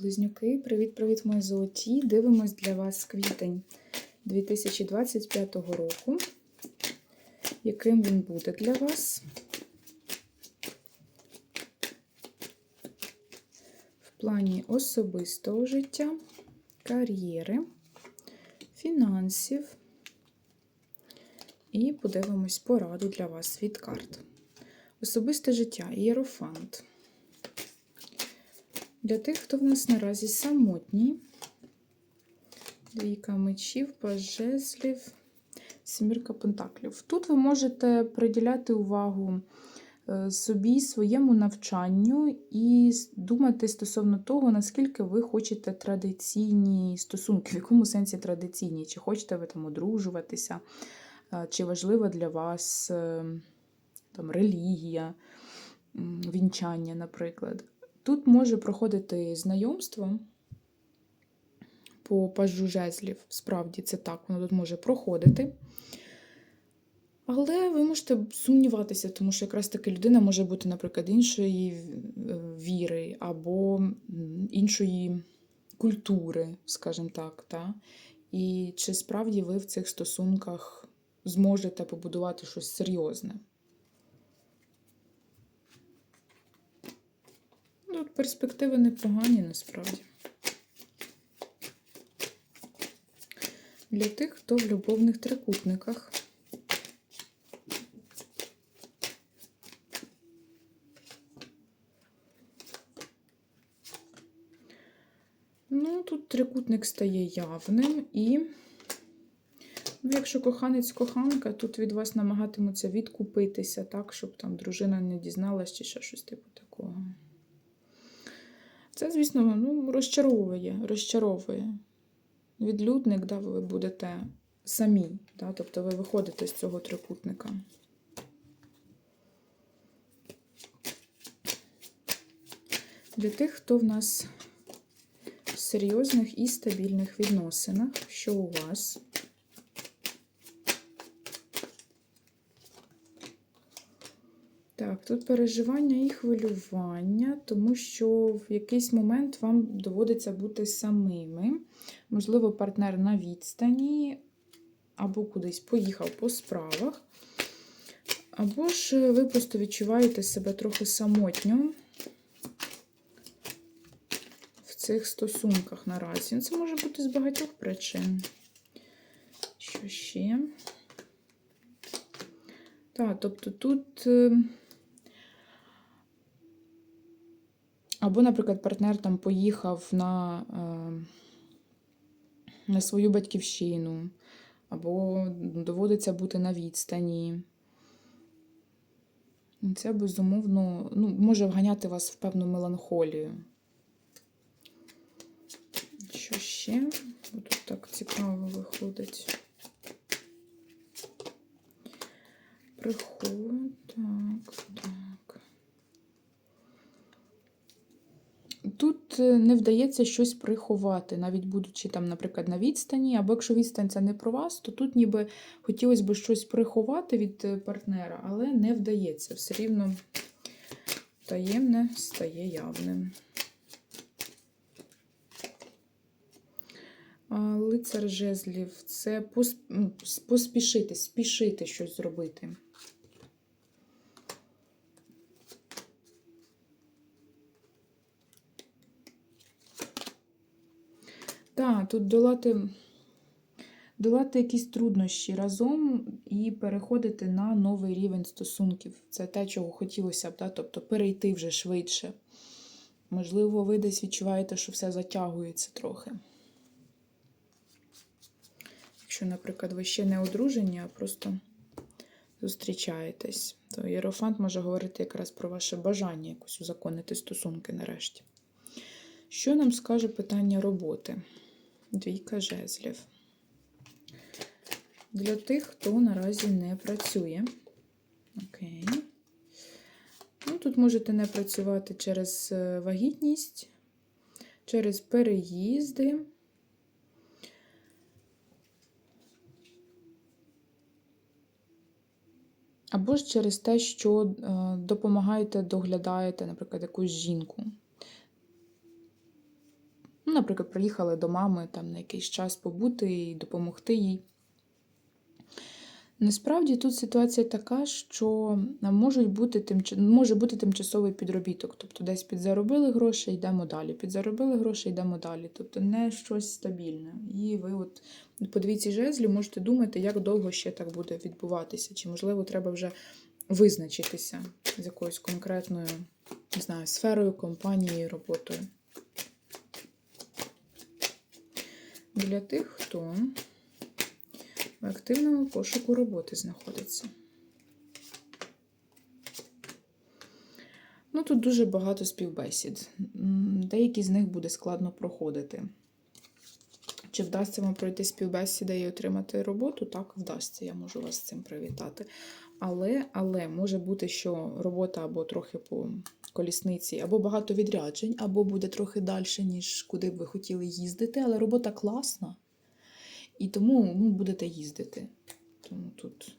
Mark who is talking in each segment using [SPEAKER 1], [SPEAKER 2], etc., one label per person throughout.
[SPEAKER 1] Близнюки, привіт-привіт, мої золоті. Дивимось для вас квітень 2025 року. Яким він буде для вас? В плані особистого життя, кар'єри, фінансів. І подивимось пораду для вас від карт. Особисте життя, ієрофант. Для тих, хто в нас наразі самотній. Двійка мечів, пажезлів, сімірка пентаклів. Тут ви можете приділяти увагу е, собі, своєму навчанню і думати стосовно того, наскільки ви хочете традиційні стосунки, в якому сенсі традиційні, чи хочете ви там одружуватися, е, чи важлива для вас е, там, релігія, вінчання, наприклад. Тут може проходити знайомство по пажу жезлів. Справді, це так, воно тут може проходити. Але ви можете сумніватися, тому що якраз таки людина може бути, наприклад, іншої віри або іншої культури, скажімо так. Та? І чи справді ви в цих стосунках зможете побудувати щось серйозне? Тут перспективи непогані насправді. Для тих, хто в любовних трикутниках. Ну, тут трикутник стає явним і, ну, якщо коханець-коханка, тут від вас намагатимуться відкупитися, так, щоб там дружина не дізналась чи ще щось типу такого. Це, звісно, ну, розчаровує, розчаровує. Відлюдник, да, ви будете самі, да, тобто ви виходите з цього трикутника. Для тих, хто в нас в серйозних і стабільних відносинах, що у вас? Так, тут переживання і хвилювання, тому що в якийсь момент вам доводиться бути самими. Можливо, партнер на відстані, або кудись поїхав по справах. Або ж ви просто відчуваєте себе трохи самотньо в цих стосунках наразі. Це може бути з багатьох причин. Що ще? Так, тобто тут. Або, наприклад, партнер там поїхав на е, на свою батьківщину, або доводиться бути на відстані. Це, безумовно, ну, може вганяти вас в певну меланхолію. Що ще? Тут так цікаво виходить. Приход. Тут е, не вдається щось приховати, навіть будучи там, наприклад, на відстані, або якщо відстань це не про вас, то тут ніби хотілося б щось приховати від е, партнера, але не вдається. Все рівно таємне стає явним. Лицар жезлів це ну, поспішити, спішити щось зробити. Так, тут долати долати якісь труднощі разом і переходити на новий рівень стосунків. Це те, чого хотілося б, да? тобто перейти вже швидше. Можливо, ви десь відчуваєте, що все затягується трохи. Якщо, наприклад, ви ще не одружені, а просто зустрічаєтесь, то єрофант може говорити якраз про ваше бажання якось узаконити стосунки нарешті. Що нам скаже питання роботи? Двійка жезлів. Для тих, хто наразі не працює. Окей. Ну, Тут можете не працювати через е, вагітність, через переїзди. Або ж через те, що е, допомагаєте, доглядаєте, наприклад, якусь жінку. Ну, наприклад, приїхали до мами там на якийсь час побути і допомогти їй. Насправді тут ситуація така, що можуть бути тимч... може бути тимчасовий підробіток. Тобто десь підзаробили гроші, йдемо далі. Підзаробили гроші, йдемо далі. Тобто не щось стабільне. І ви от по двійці жезлів можете думати, як довго ще так буде відбуватися. Чи, можливо, треба вже визначитися з якоюсь конкретною не знаю, сферою, компанією, роботою. Для тих, хто в активному пошуку роботи знаходиться. Ну, тут дуже багато співбесід. Деякі з них буде складно проходити. Чи вдасться вам пройти співбесіди і отримати роботу? Так, вдасться, я можу вас з цим привітати. Але, але може бути, що робота або трохи по колісниці, або багато відряджень, або буде трохи далі, ніж куди б ви хотіли їздити, але робота класна. І тому ну, будете їздити. Тому тут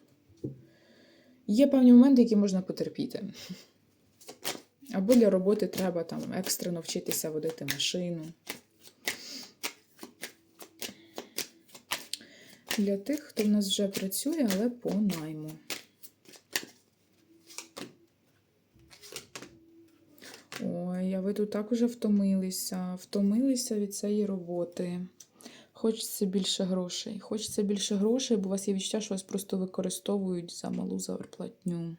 [SPEAKER 1] є певні моменти, які можна потерпіти. Або для роботи треба там екстрено вчитися водити машину. Для тих, хто в нас вже працює, але по найму. Ой, а ви тут так уже втомилися, втомилися від цієї роботи. Хочеться більше грошей. Хочеться більше грошей, бо у вас є відчуття, що вас просто використовують за малу зарплатню.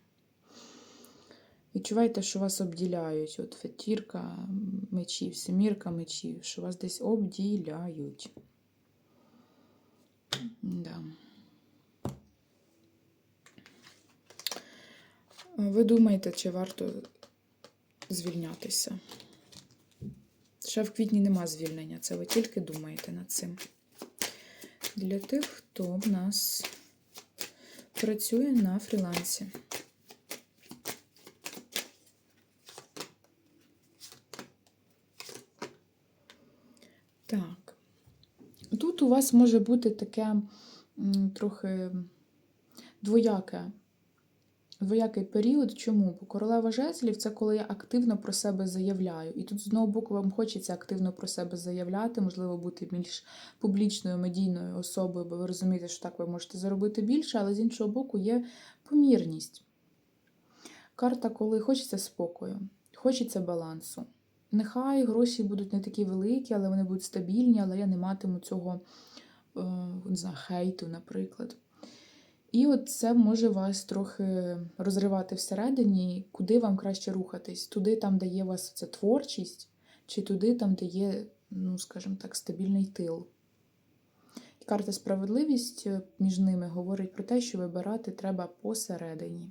[SPEAKER 1] Відчуваєте, що вас обділяють. От фетірка мечів, семірка мечів, що вас десь обділяють. Да. Ви думаєте, чи варто звільнятися? Ще в квітні нема звільнення, це ви тільки думаєте над цим. Для тих, хто в нас працює на фрілансі. Так. Тут у вас може бути таке трохи двояке. Двоякий період. Чому? Бо королева жезлів це коли я активно про себе заявляю. І тут з одного боку вам хочеться активно про себе заявляти, можливо, бути більш публічною медійною особою, бо ви розумієте, що так ви можете заробити більше, але з іншого боку є помірність. Карта, коли хочеться спокою, хочеться балансу. Нехай гроші будуть не такі великі, але вони будуть стабільні, але я не матиму цього е, не знаю, хейту, наприклад. І от це може вас трохи розривати всередині, куди вам краще рухатись. Туди, там, де є вас ця творчість, чи туди, там, де є, ну, скажімо так, стабільний тил. Карта справедливість між ними говорить про те, що вибирати треба посередині.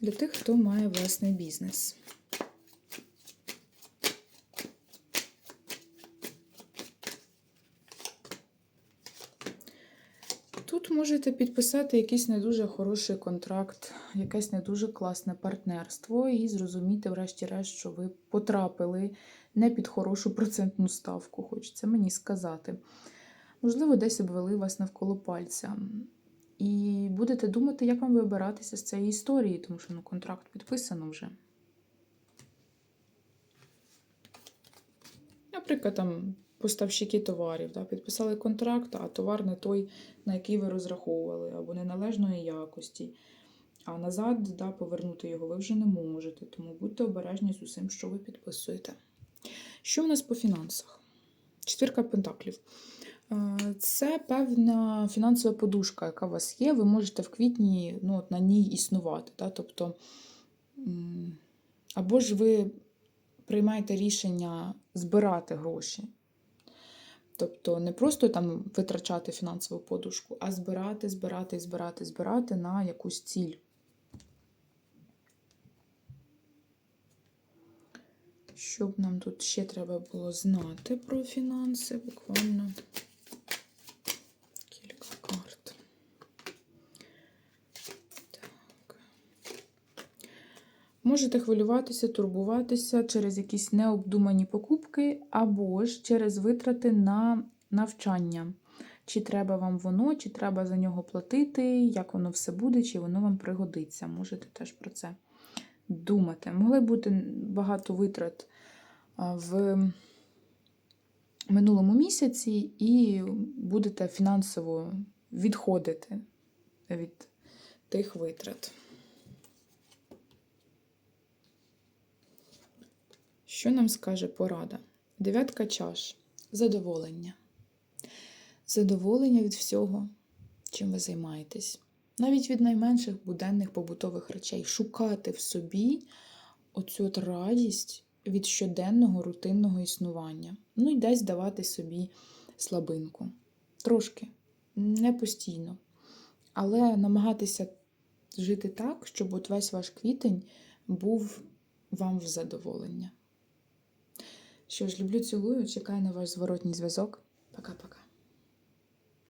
[SPEAKER 1] Для тих, хто має власний бізнес. Тут можете підписати якийсь не дуже хороший контракт, якесь не дуже класне партнерство і зрозуміти, врешті-решт, що ви потрапили не під хорошу процентну ставку, хочеться мені сказати. Можливо, десь обвели вас навколо пальця. І будете думати, як вам вибиратися з цієї історії, тому що ну, контракт підписано вже. Наприклад, там поставщики товарів, да, підписали контракт, а товар не той, на який ви розраховували, або неналежної якості. А назад да, повернути його ви вже не можете, тому будьте обережні з усім, що ви підписуєте. Що в нас по фінансах? Четвірка пентаклів. Е, Це певна фінансова подушка, яка у вас є. Ви можете в квітні ну, от на ній існувати. Да? Тобто, або ж ви приймаєте рішення збирати гроші. Тобто не просто там витрачати фінансову подушку, а збирати, збирати, збирати, збирати на якусь ціль. Що б нам тут ще треба було знати про фінанси? Буквально кілька карт. Так. Можете хвилюватися, турбуватися через якісь необдумані покупки, або ж через витрати на навчання. Чи треба вам воно, чи треба за нього платити, як воно все буде, чи воно вам пригодиться. Можете теж про це думати. Могли бути багато витрат в минулому місяці, і будете фінансово відходити від тих витрат. Що нам скаже порада? Дев'ятка чаш. Задоволення. Задоволення від всього, чим ви займаєтесь. Навіть від найменших буденних побутових речей. Шукати в собі оцю от радість від щоденного рутинного існування. Ну і десь давати собі слабинку. Трошки, не постійно. Але намагатися жити так, щоб от весь ваш квітень був вам в задоволення. Що ж, люблю, цілую, чекаю на ваш зворотній зв'язок. Пока-пока.